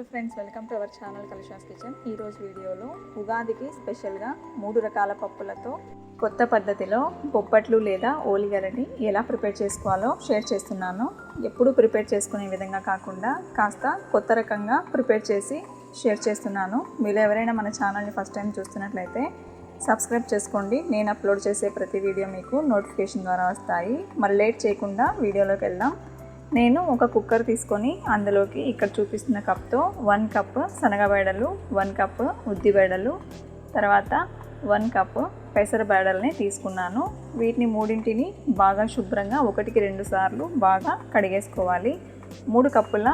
Hello friends welcome to our channel Kalisha's kitchen. ఈరోజు వీడియోలో ఉగాదికి స్పెషల్గా మూడు రకాల పప్పులతో కొత్త పద్ధతిలో బొబ్బట్లు లేదా ఓలిగలని ఎలా ప్రిపేర్ చేసుకోవాలో షేర్ చేస్తున్నాను. ఎప్పుడు ప్రిపేర్ చేసుకునే విధంగా కాకుండా కాస్త కొత్త రకంగా ప్రిపేర్ చేసి షేర్ చేస్తున్నాను. మీరు ఎవరైనా మన ఛానల్ని ఫస్ట్ టైం చూస్తున్నట్లయితే సబ్స్క్రైబ్ చేసుకోండి. నేను అప్లోడ్ చేసే ప్రతి వీడియో మీకు నోటిఫికేషన్ ద్వారా వస్తాయి. మరి లేట్ చేయకుండా వీడియోలోకి వెళ్దాం. నేను ఒక కుక్కర్ తీసుకొని అందులోకి ఇక్కడ చూపిస్తున్న కప్తో వన్ కప్ శనగబేడలు వన్ కప్ ఉద్దిబేడలు తర్వాత వన్ కప్ పెసర బేడల్ని తీసుకున్నాను. వీటిని మూడింటిని బాగా శుభ్రంగా ఒకటికి రెండు సార్లు బాగా కడిగేసుకోవాలి. మూడు కప్పుల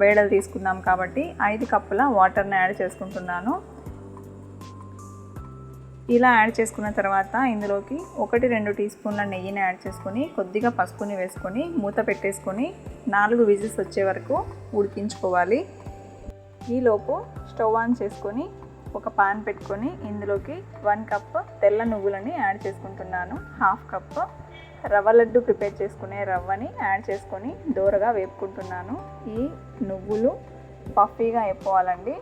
బేడలు తీసుకున్నాం కాబట్టి ఐదు కప్పుల వాటర్ని యాడ్ చేసుకుంటున్నాను. ఇలా యాడ్ చేసుకున్న తర్వాత ఇందులోకి ఒకటి రెండు టీ స్పూన్ల నెయ్యిని యాడ్ చేసుకొని కొద్దిగా పసుపుని వేసుకొని మూత పెట్టేసుకొని నాలుగు విజిల్స్ వచ్చే వరకు ఉడికించుకోవాలి. ఈలోపు స్టవ్ ఆన్ చేసుకొని ఒక పాన్ పెట్టుకొని ఇందులోకి వన్ కప్ తెల్ల నువ్వులని యాడ్ చేసుకుంటున్నాను. హాఫ్ కప్ రవ్వ లడ్డు ప్రిపేర్ చేసుకునే రవ్వని యాడ్ చేసుకొని దూరగా వేపుకుంటున్నాను. ఈ నువ్వులు పఫీగా అయిపోవాలండి.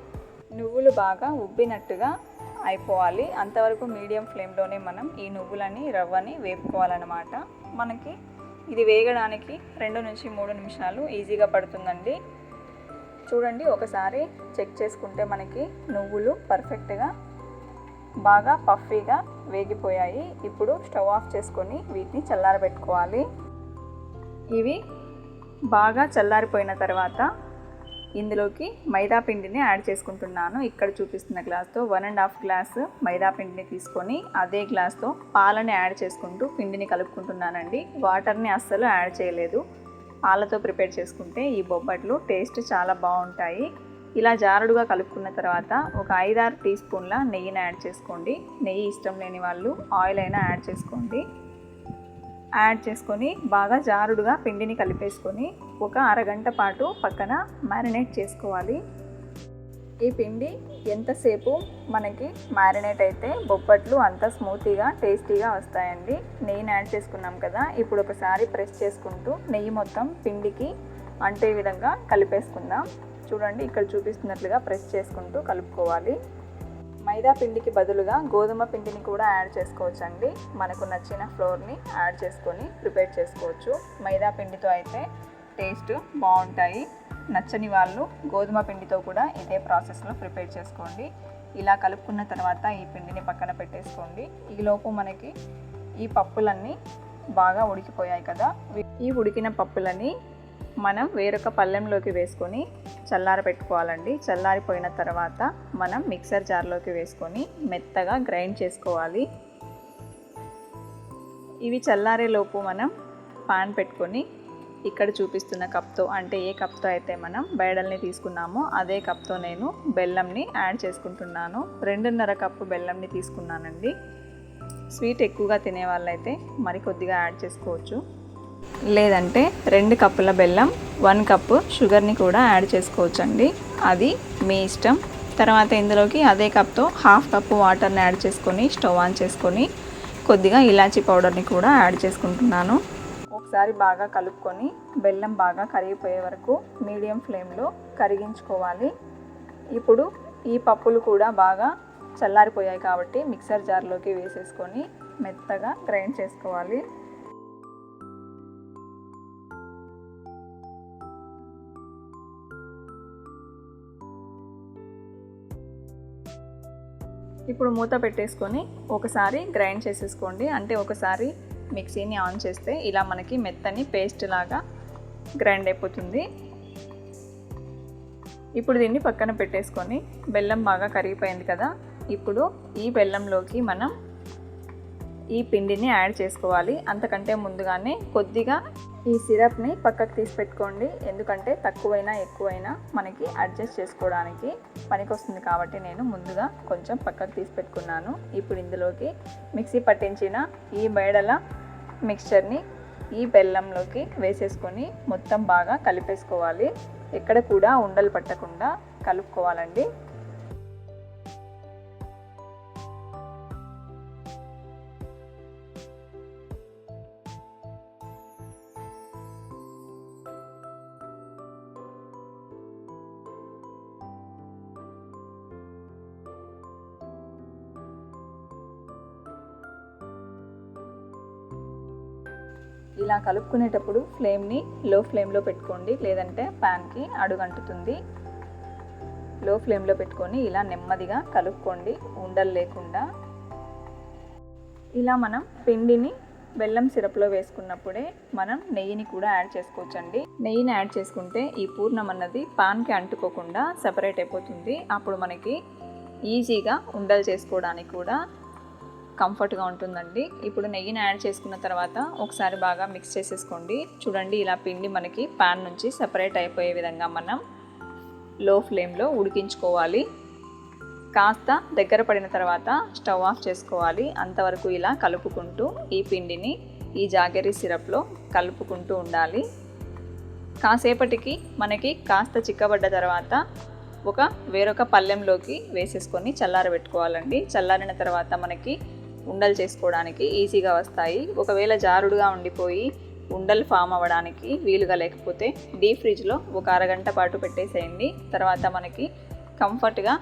నువ్వులు బాగా ఉబ్బినట్టుగా అయిపోవాలి. అంతవరకు మీడియం ఫ్లేమ్లోనే మనం ఈ నువ్వులని రవ్వని వేపుకోవాలన్నమాట. మనకి ఇది వేగడానికి రెండు నుంచి మూడు నిమిషాలు ఈజీగా పడుతుందండి. చూడండి ఒకసారి చెక్ చేసుకుంటే మనకి నువ్వులు పర్ఫెక్ట్గా బాగా పఫీగా వేగిపోయాయి. ఇప్పుడు స్టవ్ ఆఫ్ చేసుకొని వీటిని చల్లారబెట్టుకోవాలి. ఇవి బాగా చల్లారిపోయిన తర్వాత ఇందులోకి మైదా పిండిని యాడ్ చేసుకుంటున్నాను. ఇక్కడ చూపిస్తున్న గ్లాస్తో one and half glass maida పిండిని తీసుకొని అదే గ్లాస్తో పాలని యాడ్ చేసుకుంటూ పిండిని కలుపుకుంటున్నానండి. వాటర్ని అస్సలు యాడ్ చేయలేదు. పాలతో ప్రిపేర్ చేసుకుంటే ఈ బొబ్బట్లు టేస్ట్ చాలా బాగుంటాయి. ఇలా జారుడుగా కలుపుకున్న తర్వాత ఒక ఐదారు టీ స్పూన్ల నెయ్యిని యాడ్ చేసుకోండి. నెయ్యి ఇష్టం లేని వాళ్ళు ఆయిల్ అయినా యాడ్ చేసుకోండి. యాడ్ చేసుకొని బాగా జారుడుగా పిండిని కలిపేసుకొని ఒక అరగంట పాటు పక్కన మ్యారినేట్ చేసుకోవాలి. ఈ పిండి ఎంతసేపు మనకి మ్యారినేట్ అయితే బొబ్బట్లు అంత స్మూతీగా టేస్టీగా వస్తాయండి. నెయ్యిని యాడ్ చేసుకున్నాం కదా ఇప్పుడు ఒకసారి ప్రెస్ చేసుకుంటూ నెయ్యి మొత్తం పిండికి అంటే విధంగా కలిపేసుకుందాం. చూడండి ఇక్కడ చూపిస్తున్నట్లుగా ప్రెస్ చేసుకుంటూ కలుపుకోవాలి. మైదా పిండికి బదులుగా గోధుమ పిండిని కూడా యాడ్ చేసుకోవచ్చు అండి మనకు నచ్చిన ఫ్లోర్ని యాడ్ చేసుకొని ప్రిపేర్ చేసుకోవచ్చు. మైదా పిండితో అయితే టేస్ట్ బాగుంటాయి. నచ్చని వాళ్ళు గోధుమ పిండితో కూడా ఇదే ప్రాసెస్లో ప్రిపేర్ చేసుకోండి. ఇలా కలుపుకున్న తర్వాత ఈ పిండిని పక్కన పెట్టేసుకోండి. ఈలోపు మనకి ఈ పప్పులన్నీ బాగా ఉడికిపోయాయి కదా. ఈ ఉడికిన పప్పులని మనం వేరొక పళ్ళెంలోకి వేసుకొని చల్లార పెట్టుకోవాలండి. చల్లారిపోయిన తర్వాత మనం మిక్సర్ జార్లోకి వేసుకొని మెత్తగా గ్రైండ్ చేసుకోవాలి. ఇవి చల్లారేలోపు మనం పాన్ పెట్టుకొని ఇక్కడ చూపిస్తున్న కప్తో అంటే ఏ కప్తో అయితే మనం బేడల్ని తీసుకున్నామో అదే కప్తో నేను బెల్లంని యాడ్ చేసుకుంటున్నాను. రెండున్నర కప్పు బెల్లంని తీసుకున్నానండి. స్వీట్ ఎక్కువగా తినే వాళ్ళైతే మరి కొద్దిగా యాడ్ చేసుకోవచ్చు. లేదంటే రెండు కప్పుల బెల్లం వన్ కప్పు షుగర్ని కూడా యాడ్ చేసుకోవచ్చు అండి అది మీ ఇష్టం. తర్వాత ఇందులోకి అదే కప్తో హాఫ్ కప్పు వాటర్ని యాడ్ చేసుకొని స్టవ్ ఆన్ చేసుకొని కొద్దిగా ఇలాచీ పౌడర్ని కూడా యాడ్ చేసుకుంటున్నాను. ఒకసారి బాగా కలుపుకొని బెల్లం బాగా కరిగిపోయే వరకు మీడియం ఫ్లేమ్లో కరిగించుకోవాలి. ఇప్పుడు ఈ పప్పులు కూడా బాగా చల్లారిపోయాయి కాబట్టి మిక్సర్ జార్లోకి వేసేసుకొని మెత్తగా గ్రైండ్ చేసుకోవాలి. ఇప్పుడు మూత పెట్టేసుకొని ఒకసారి గ్రైండ్ చేసేసుకోండి. అంటే ఒకసారి మిక్సీని ఆన్ చేస్తే ఇలా మనకి మెత్తని పేస్ట్ లాగా గ్రైండ్ అయిపోతుంది. ఇప్పుడు దీన్ని పక్కన పెట్టేసుకొని బెల్లం బాగా కరిగిపోయింది కదా ఇప్పుడు ఈ బెల్లంలోకి మనం ఈ పిండిని యాడ్ చేసుకోవాలి. అంతకంటే ముందుగానే కొద్దిగా ఈ సిరప్ని పక్కకు తీసి పెట్టుకోండి. ఎందుకంటే తక్కువైనా ఎక్కువైనా మనకి అడ్జస్ట్ చేసుకోవడానికి పనికొస్తుంది కాబట్టి నేను ముందుగా కొంచెం పక్కకు తీసి పెట్టుకున్నాను. ఇప్పుడు ఇందులోకి మిక్సీ పట్టించిన ఈ బేడల మిక్స్చర్ని ఈ బెల్లంలోకి వేసేసుకొని మొత్తం బాగా కలిపేసుకోవాలి. ఎక్కడ కూడా ఉండలు పట్టకుండా కలుపుకోవాలండి. ఇలా కలుపుకునేటప్పుడు ఫ్లేమ్ని లో ఫ్లేమ్లో పెట్టుకోండి. లేదంటే ప్యాన్కి అడుగంటుతుంది. లో ఫ్లేమ్లో పెట్టుకొని ఇలా నెమ్మదిగా కలుపుకోండి. ఉండలు లేకుండా. ఇలా మనం పిండిని బెల్లం సిరప్లో వేసుకున్నప్పుడే మనం నెయ్యిని కూడా యాడ్ చేసుకోవచ్చండి. నెయ్యిని యాడ్ చేసుకుంటే ఈ పూర్ణం అన్నది పాన్కి అంటుకోకుండా సెపరేట్ అయిపోతుంది. అప్పుడు మనకి ఈజీగా ఉండలు చేసుకోవడానికి కూడా కంఫర్ట్గా ఉంటుందండి. ఇప్పుడు నెయ్యిని యాడ్ చేసుకున్న తర్వాత ఒకసారి బాగా మిక్స్ చేసేసుకోండి. చూడండి ఇలా పిండి మనకి పాన్ నుంచి సెపరేట్ అయిపోయే విధంగా మనం లో ఫ్లేమ్లో ఉడికించుకోవాలి. కాస్త దగ్గర పడిన తర్వాత స్టవ్ ఆఫ్ చేసుకోవాలి. అంతవరకు ఇలా కలుపుకుంటూ ఈ పిండిని ఈ జాగరీ సిరప్లో కలుపుకుంటూ ఉండాలి. కాసేపటికి మనకి కాస్త చిక్కబడ్డ తర్వాత ఒక వేరొక పళ్ళెంలోకి వేసేసుకొని చల్లారబెట్టుకోవాలండి. చల్లారిన తర్వాత మనకి ఉండలు చేసుకోవడానికి ఈజీగా వస్తాయి. ఒకవేళ జారుడుగా ఉండిపోయి ఉండలు ఫామ్ అవ్వడానికి వీలుగా లేకపోతే డీప్ ఫ్రిడ్జ్లో ఒక అరగంట పాటు పెట్టేసేయండి. తర్వాత మనకి కంఫర్ట్గా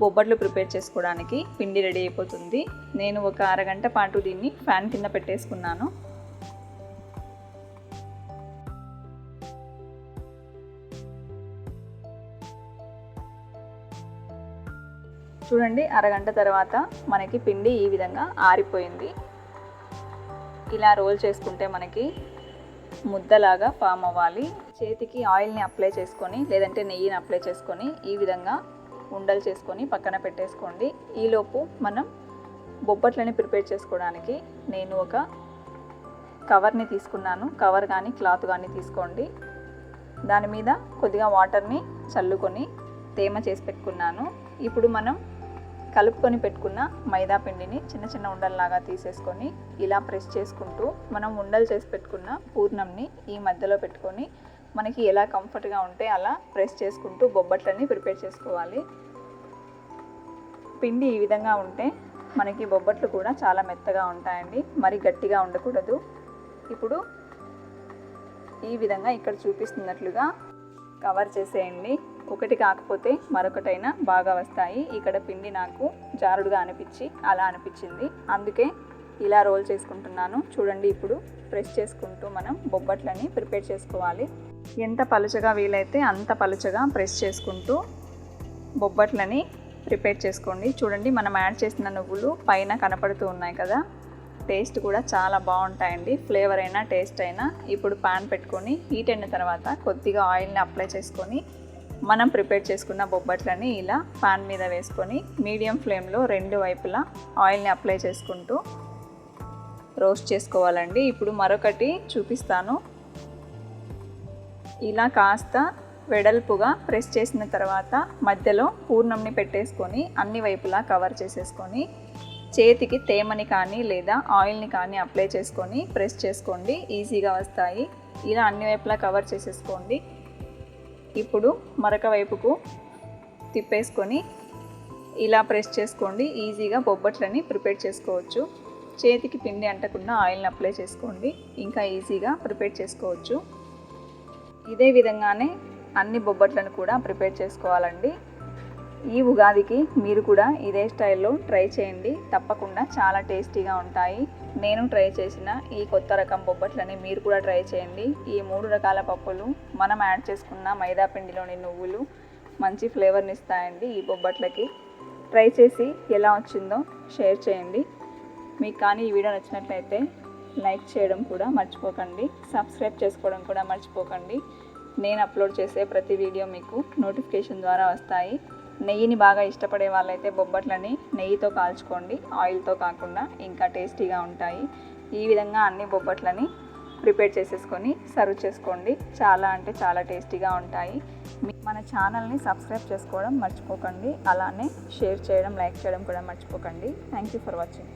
బొబ్బట్లు ప్రిపేర్ చేసుకోవడానికి పిండి రెడీ అయిపోతుంది. నేను ఒక అరగంట పాటు దీన్ని ఫ్యాన్ కింద పెట్టేసుకున్నాను. చూడండి అరగంట తర్వాత మనకి పిండి ఈ విధంగా ఆరిపోయింది. ఇలా రోల్ చేసుకుంటే మనకి ముద్దలాగా ఫామ్ అవ్వాలి. చేతికి ఆయిల్ని అప్లై చేసుకొని లేదంటే నెయ్యిని అప్లై చేసుకొని ఈ విధంగా ఉండలు చేసుకొని పక్కన పెట్టేసుకోండి. ఈలోపు మనం బొబ్బట్లని ప్రిపేర్ చేసుకోవడానికి నేను ఒక కవర్ని తీసుకున్నాను. కవర్ కానీ క్లాత్ కానీ తీసుకోండి. దాని మీద కొద్దిగా వాటర్ని చల్లుకొని తేమ చేసి పెట్టుకున్నాను. ఇప్పుడు మనం కలుపుకొని పెట్టుకున్న మైదా పిండిని చిన్న చిన్న ఉండల్లాగా తీసేసుకొని ఇలా ప్రెస్ చేసుకుంటూ మనం ఉండలు చేసి పెట్టుకున్న పూర్ణంని ఈ మధ్యలో పెట్టుకొని మనకి ఎలా కంఫర్ట్గా ఉంటే అలా ప్రెస్ చేసుకుంటూ బొబ్బట్లని ప్రిపేర్ చేసుకోవాలి. పిండి ఈ విధంగా ఉంటే మనకి బొబ్బట్లు కూడా చాలా మెత్తగా ఉంటాయండి. మరి గట్టిగా ఉండకూడదు. ఇప్పుడు ఈ విధంగా ఇక్కడ చూపిస్తున్నట్లుగా కవర్ చేసేయండి. ఒకటి కాకపోతే మరొకటైనా బాగా వస్తాయి. ఇక్కడ పిండి నాకు జారుడుగా అనిపించి అలా అనిపించింది. అందుకే ఇలా రోల్ చేసుకుంటున్నాను. చూడండి ఇప్పుడు ప్రెస్ చేసుకుంటూ మనం బొబ్బట్లని ప్రిపేర్ చేసుకోవాలి. ఎంత పలుచగా వీలైతే అంత పలుచగా ప్రెస్ చేసుకుంటూ బొబ్బట్లని ప్రిపేర్ చేసుకోండి. చూడండి మనం యాడ్ చేసిన నువ్వులు పైన కనపడుతూ ఉన్నాయి కదా. టేస్ట్ కూడా చాలా బాగుంటాయండి. ఫ్లేవర్ అయినా టేస్ట్ అయినా. ఇప్పుడు పాన్ పెట్టుకొని హీట్ అయిన తర్వాత కొద్దిగా ఆయిల్ని అప్లై చేసుకొని మనం ప్రిపేర్ చేసుకున్న బొబ్బట్లని ఇలా పాన్ మీద వేసుకొని మీడియం ఫ్లేమ్లో రెండు వైపులా ఆయిల్ని అప్లై చేసుకుంటూ రోస్ట్ చేసుకోవాలండి. ఇప్పుడు మరొకటి చూపిస్తాను. ఇలా కాస్త వెడల్పుగా ప్రెస్ చేసిన తర్వాత మధ్యలో పూర్ణంని పెట్టేసుకొని అన్ని వైపులా కవర్ చేసేసుకొని చేతికి తేమని కానీ లేదా ఆయిల్ని కానీ అప్లై చేసుకొని ప్రెస్ చేసుకోండి. ఈజీగా వస్తాయి. ఇలా అన్ని వైపులా కవర్ చేసేసుకోండి. ఇప్పుడు మరొక వైపుకు తిప్పేసుకొని ఇలా ప్రెస్ చేసుకోండి. ఈజీగా బొబ్బట్లని ప్రిపేర్ చేసుకోవచ్చు. చేతికి పిండి అంటకుండా ఆయిల్ని అప్లై చేసుకోండి. ఇంకా ఈజీగా ప్రిపేర్ చేసుకోవచ్చు. ఇదే విధంగానే అన్ని బొబ్బట్లను కూడా ప్రిపేర్ చేసుకోవాలండి. ఈ ఉగాదికి మీరు కూడా ఇదే స్టైల్లో ట్రై చేయండి. తప్పకుండా చాలా టేస్టీగా ఉంటాయి. నేను ట్రై చేసిన ఈ కొత్త రకం బొబ్బట్లని మీరు కూడా ట్రై చేయండి. ఈ మూడు రకాల పప్పులు మనం యాడ్ చేసుకున్న మైదా పిండిలోని నువ్వులు మంచి ఫ్లేవర్ని ఇస్తాయండి ఈ బొబ్బట్లకి. ట్రై చేసి ఎలా వచ్చిందో షేర్ చేయండి. మీకు కానీ ఈ వీడియో నచ్చినట్లయితే లైక్ చేయడం కూడా మర్చిపోకండి. సబ్స్క్రైబ్ చేసుకోవడం కూడా మర్చిపోకండి. నేను అప్లోడ్ చేసే ప్రతి వీడియో మీకు నోటిఫికేషన్ ద్వారా వస్తాయి. నెయ్యిని బాగా ఇష్టపడే వాళ్ళైతే బొబ్బట్లని నెయ్యితో కాల్చుకోండి ఆయిల్తో కాకుండా ఇంకా టేస్టీగా ఉంటాయి. ఈ విధంగా అన్ని బొబ్బట్లని ప్రిపేర్ చేసేసుకొని సర్వ్ చేసుకోండి. చాలా అంటే చాలా టేస్టీగా ఉంటాయి. మన ఛానల్ని సబ్స్క్రైబ్ చేసుకోవడం మర్చిపోకండి. అలానే షేర్ చేయడం లైక్ చేయడం కూడా మర్చిపోకండి. Thank you for watching